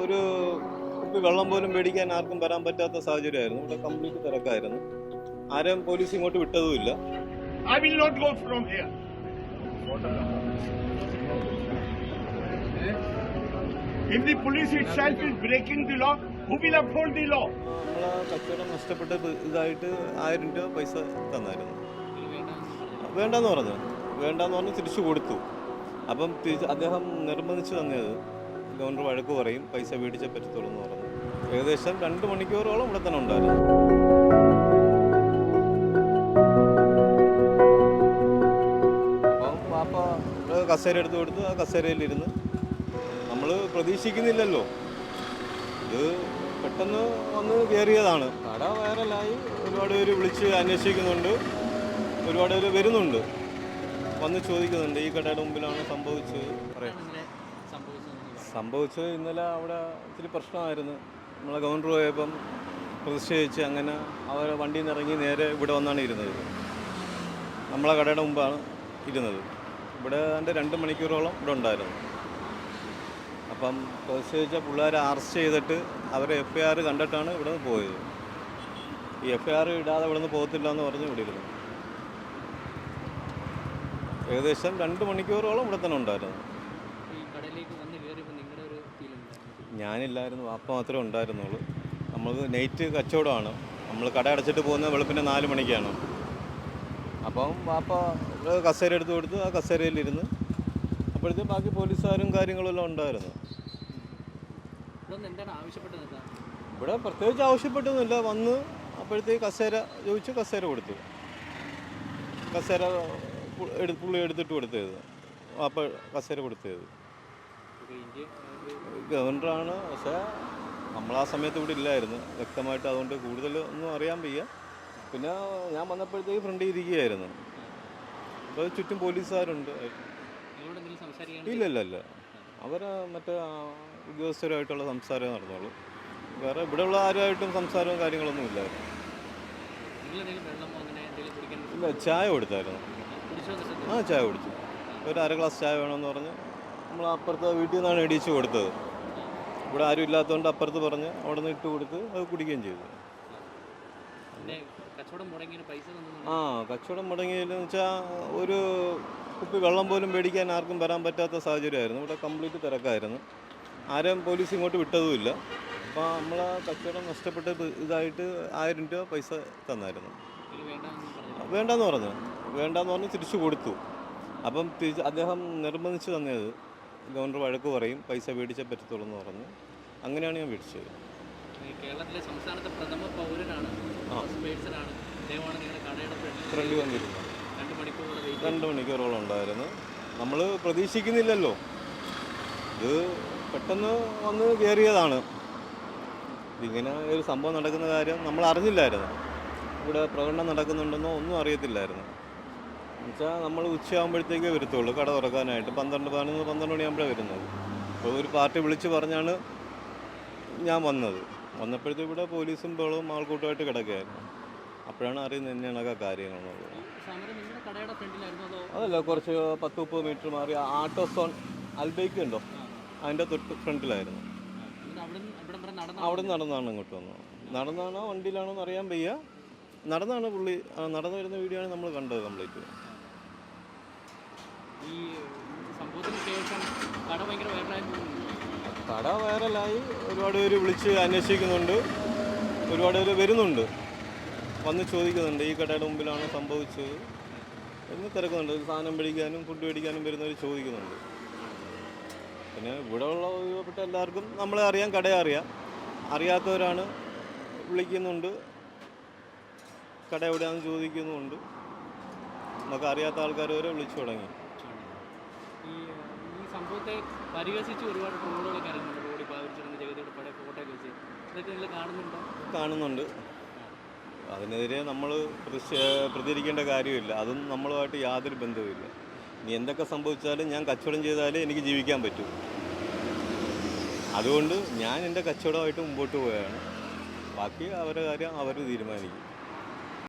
ഒരു കുപ്പി വെള്ളം പോലും മേടിക്കാൻ ആർക്കും വരാൻ പറ്റാത്ത സാഹചര്യമായിരുന്നു. ഇവിടെ കംപ്ലീറ്റ് തിരക്കായിരുന്നു. ആരും പോലീസ് ഇങ്ങോട്ട് വിട്ടതുമില്ല. I will not go from here. If the police itself is breaking the law, who will uphold the law? നമ്മളെ കച്ചവടം നഷ്ടപ്പെട്ട ഇതായിട്ട് ആയിരം രൂപ പൈസ തന്നായിരുന്നു. വേണ്ടെന്ന് പറഞ്ഞു? വേണ്ടെന്ന് പറഞ്ഞ് തിരിച്ചു കൊടുത്തു. അപ്പം തിരിച്ച് അദ്ദേഹം നിർബന്ധിച്ച് തന്നത് ഗവർണർ വഴക്ക് പറയും പൈസ മേടിച്ചേ പറ്റത്തുള്ളൂ എന്ന് പറഞ്ഞു. ഏകദേശം രണ്ട് മണിക്കൂറോളം ഇവിടെ തന്നെ ഉണ്ടായിരുന്നു. കസേര എടുത്ത് കൊടുത്ത് ആ കസേരയിലിരുന്ന് നമ്മൾ പ്രതീക്ഷിക്കുന്നില്ലല്ലോ. ഇത് പെട്ടെന്ന് വന്ന് കയറിയതാണ് കട വൈറലായി ഒരുപാട് പേര് വിളിച്ച് അന്വേഷിക്കുന്നുണ്ട്. ഒരുപാട് പേര് വരുന്നുണ്ട്. വന്ന് ചോദിക്കുന്നുണ്ട് ഈ കടയുടെ മുമ്പിലാണ് സംഭവിച്ചത്. പറയാം. സംഭവിച്ചത് ഇന്നലെ അവിടെ ഇത്തിരി പ്രശ്നമായിരുന്നു. നമ്മളെ ഗവർണർ പോയപ്പം പ്രതിഷേധിച്ച് അങ്ങനെ അവർ വണ്ടിയിൽ നിന്ന് ഇറങ്ങി നേരെ ഇവിടെ വന്നാണ് ഇരുന്നത്. നമ്മളെ കടയുടെ മുമ്പാണ് ഇരുന്നത്. ഇവിടെ ഏതാണ്ട് രണ്ട് മണിക്കൂറോളം ഇവിടെ ഉണ്ടായിരുന്നു. അപ്പം പ്രതിഷേധിച്ച പിള്ളേരെ അറസ്റ്റ് ചെയ്തിട്ട് അവരെ എഫ് ഐ ആർ കണ്ടിട്ടാണ് ഇവിടെ നിന്ന് പോയത്. ഈ എഫ് ഐ ആർ ഇടാതെ ഇവിടെ നിന്ന് പോകത്തില്ല എന്ന് പറഞ്ഞ് ഇവിടെ ഇരുന്നു ഏകദേശം രണ്ട് മണിക്കൂറോളം ഇവിടെ തന്നെ ഉണ്ടായിരുന്നു. ഞാനില്ലായിരുന്നു വാപ്പ മാത്രമേ ഉണ്ടായിരുന്നുള്ളൂ. നമ്മൾ നൈറ്റ് കച്ചവടമാണ്. നമ്മൾ കട അടച്ചിട്ട് പോകുന്നത് വെളുപ്പിന് നാല് മണിക്കാണ്. അപ്പം വാപ്പ കസേര എടുത്ത് കൊടുത്ത് ആ കസേരയിലിരുന്ന് അപ്പോഴത്തെ ബാക്കി പോലീസുകാരും കാര്യങ്ങളും എല്ലാം ഉണ്ടായിരുന്നു. ഇവിടെ പ്രത്യേകിച്ച് ആവശ്യപ്പെട്ടൊന്നുമില്ല. വന്ന് അപ്പോഴത്തേക്ക് കസേര ചോദിച്ചു കസേര കൊടുത്തു. കസേര പുള്ളി എടുത്തിട്ട് കൊടുത്തത്. അപ്പോൾ കസേര കൊടുത്തത്. ഗവർണറാണ് പക്ഷേ നമ്മൾ ആ സമയത്ത് ഇവിടെ ഇല്ലായിരുന്നു. വ്യക്തമായിട്ട് അതുകൊണ്ട് കൂടുതൽ ഒന്നും അറിയാൻ വയ്യ. പിന്നെ ഞാൻ വന്നപ്പോഴത്തേക്ക് ഫ്രണ്ട് ഇരിക്കുകയായിരുന്നു. അപ്പോൾ ചുറ്റും പോലീസുകാരുണ്ട്. ഇല്ല ഇല്ല ഇല്ല. അവർ മറ്റേ ഉദ്യോഗസ്ഥരുമായിട്ടുള്ള സംസാരം നടന്നോളൂ വേറെ ഉള്ള ആരുമായിട്ടും സംസാരവും കാര്യങ്ങളൊന്നും ഇല്ലായിരുന്നു. ഇല്ല ചായ കൊടുത്തായിരുന്നു. ആ ചായ കുടിച്ചു. ഒരു അര ഗ്ലാസ് ചായ വേണമെന്ന് പറഞ്ഞ് നമ്മൾ അപ്പുറത്തെ വീട്ടിൽ നിന്നാണ് ഇടിച്ച് കൊടുത്തത്. ഇവിടെ ആരും ഇല്ലാത്തതുകൊണ്ട് അപ്പുറത്ത് പറഞ്ഞ് അവിടെ നിന്ന് ഇട്ട് കൊടുത്ത് അത് കുടിക്കുകയും ചെയ്തു. ആ കച്ചവടം മുടങ്ങിയതെന്ന് വെച്ചാൽ ഒരു കുപ്പി വെള്ളം പോലും മേടിക്കാൻ ആർക്കും വരാൻ പറ്റാത്ത സാഹചര്യമായിരുന്നു. ഇവിടെ കംപ്ലീറ്റ് തിരക്കായിരുന്നു. ആരും പോലീസ് ഇങ്ങോട്ട് വിട്ടതുമില്ല. അപ്പോൾ നമ്മൾ കച്ചവടം നഷ്ടപ്പെട്ട ഇതായിട്ട് ആയിരം രൂപ പൈസ തന്നായിരുന്നു. വേണ്ടെന്ന് പറഞ്ഞു. വേണ്ടെന്ന് പറഞ്ഞു തിരിച്ചു കൊടുത്തു. അപ്പം തിരിച്ച് അദ്ദേഹം നിർബന്ധിച്ച് തന്നത് ഗവർണർ വഴക്ക് പറയും പൈസ മേടിച്ചേ പറ്റത്തുള്ളൂ എന്ന് പറഞ്ഞു. അങ്ങനെയാണ് ഞാൻ മേടിച്ചത്. ഈ കേരളത്തിലെ സംസ്ഥാനത്തെ പ്രഥമ പൗരനാണ് ഫസ്റ്റ് പേഴ്സണാണ് അദ്ദേഹമാണ് നിങ്ങളുടെ കടയുടെ ഫ്രണ്ടിൽ ഫ്രണ്ട് വന്നിരുന്നു. രണ്ട് മണിക്കൂറോളം വെയിറ്റ് രണ്ട് മണിക്കൂറോളം ഉണ്ടായിരുന്നു. നമ്മൾ പ്രതീക്ഷിക്കുന്നില്ലല്ലോ. ഇത് പെട്ടെന്ന് വന്ന് കയറിയതാണ്. ഇങ്ങനെ ഒരു സംഭവം നടക്കുന്ന കാര്യം നമ്മൾ അറിഞ്ഞില്ലായിരുന്നു ഇവിടെ പ്രകടനം നടക്കുന്നുണ്ടെന്നോ ഒന്നും അറിയത്തില്ലായിരുന്നു. എന്നുവെച്ചാൽ നമ്മൾ ഉച്ചയാകുമ്പോഴത്തേക്കേ വരത്തുള്ളൂ. കട തുറക്കാനായിട്ട്. പന്ത്രണ്ട് പതിനൊന്ന് പന്ത്രണ്ട് മണിയാകുമ്പോഴേ വരുന്നത്. അപ്പോൾ ഒരു പാർട്ടി വിളിച്ച് പറഞ്ഞാണ് ഞാൻ വന്നത്. വന്നപ്പോഴത്തേക്കും ഇവിടെ പോലീസും ബഹളവും ആൾക്കൂട്ടമായിട്ട് കിടക്കുകയായിരുന്നു. അപ്പോഴാണ് അറിയുന്നത് തന്നെയാണ് അതോ? അതല്ല കുറച്ച് പത്ത് മുപ്പത് മീറ്റർ മാറി ആട്ടോ സോൺ അൽബൈക്ക് ഉണ്ടോ? അതിന്റെ തൊട്ട് ഫ്രണ്ടിലായിരുന്നു. അവിടെ നടന്നാണ്? ഇങ്ങോട്ട് വന്നത്. നടന്നാണോ വണ്ടിയിലാണോ എന്ന് അറിയാൻ വയ്യ. നടന്നാണ് പുള്ളി നടന്നു വരുന്ന വീഡിയോ ആണ് നമ്മൾ കണ്ടത് കംപ്ലീറ്റ്. കട വൈറലായി ഒരുപാട് പേര് വിളിച്ച് അന്വേഷിക്കുന്നുണ്ട്. ഒരുപാട് പേര് വരുന്നുണ്ട്. വന്ന് ചോദിക്കുന്നുണ്ട് ഈ കടയുടെ മുമ്പിലാണ് സംഭവിച്ചത്? എന്ന് തിരക്കുന്നുണ്ട്. സാധനം മേടിക്കാനും ഫുഡ് മേടിക്കാനും വരുന്നവർ ചോദിക്കുന്നുണ്ട്. പിന്നെ ഇവിടെ ഉള്ള ഒഴിവപ്പെട്ട എല്ലാവർക്കും നമ്മളെ അറിയാം കടയെ അറിയാം. അറിയാത്തവരാണ് വിളിക്കുന്നുണ്ട്. കട എവിടെയാണെന്ന് ചോദിക്കുന്നുമുണ്ട് നമുക്ക് അറിയാത്ത ആൾക്കാർ വരെ വിളിച്ചു തുടങ്ങി. സംഭവത്തെ പരിഹസിച്ച് ഒരുപാട് ട്രോളുകളൊക്കെ ഇറങ്ങുന്നുണ്ട് റോഡിൽ പാവിച്ചിരുന്ന ജഗതിയുടെ പഴയ ഫോട്ടോ ഒക്കെ വെച്ച്. ഇതൊക്കെ നിങ്ങൾ കാണുന്നുണ്ടോ? കാണുന്നുണ്ട്. അതിനെതിരെ നമ്മൾ പ്രതികരിക്കേണ്ട കാര്യമില്ല. അതും നമ്മളുമായിട്ട് യാതൊരു ബന്ധവുമില്ല. ഇനി എന്തൊക്കെ സംഭവിച്ചാലും ഞാൻ കച്ചവടം ചെയ്താലേ എനിക്ക് ജീവിക്കാൻ പറ്റൂ. അതുകൊണ്ട് ഞാൻ എന്റെ കച്ചവടമായിട്ട് മുമ്പോട്ട് പോവുകയാണ്. ബാക്കി അവരുടെ കാര്യം അവർ തീരുമാനിക്കും.